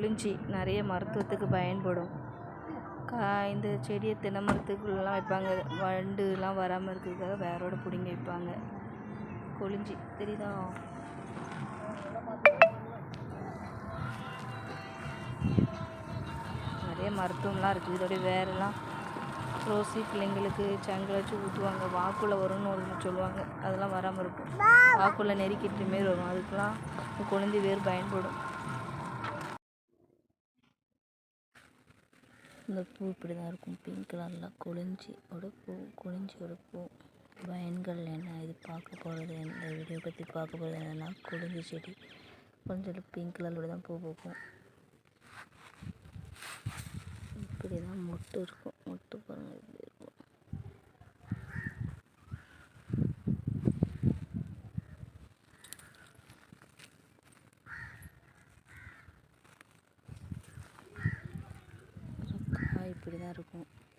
கொளிஞ்சி நிறைய மருத்துவத்துக்கு பயன்படும். கா இந்த செடியை தென்னை மரத்துக்குள்ளலாம் வைப்பாங்க. வண்டுலாம் வராமல் இருக்கிறதுக்காக வேரோடு பிடுங்கி வைப்பாங்க. கொளிஞ்சி. தெரியுதா? நிறைய மருத்துவம்லாம் இருக்குது இதோடைய வேரெல்லாம் ரோசி பிள்ளைங்களுக்கு சங்கில் வச்சு ஊற்றுவாங்க வாக்குள்ள வரும்னு ஒரு சொல்லுவாங்க. அதெல்லாம் வராமல் இருக்கும். வாக்குள்ள நெருக்கிட்டு மாரி வரும். அதுக்கெலாம் குழந்தை வேறு பயன்படும். இந்த பூ இப்படி தான் இருக்கும் பிங்க் கலரில் கொழிஞ்சியோட பூ கொழிஞ்சியோட பூ. பயன்கள் என்ன? இது பார்க்க போகிறது இந்த வீடியோ பற்றி பார்க்க போகிறது என்னென்னா கொழிஞ்சி செடி. கொஞ்சம் பிங்க் கலரில் தான் பூ பூக்கும். இப்படி தான் மொட்டு இருக்கும். மொட்டு பாருங்கள் இப்படி இருக்கும் காய் இப்படி தான் இருக்கும்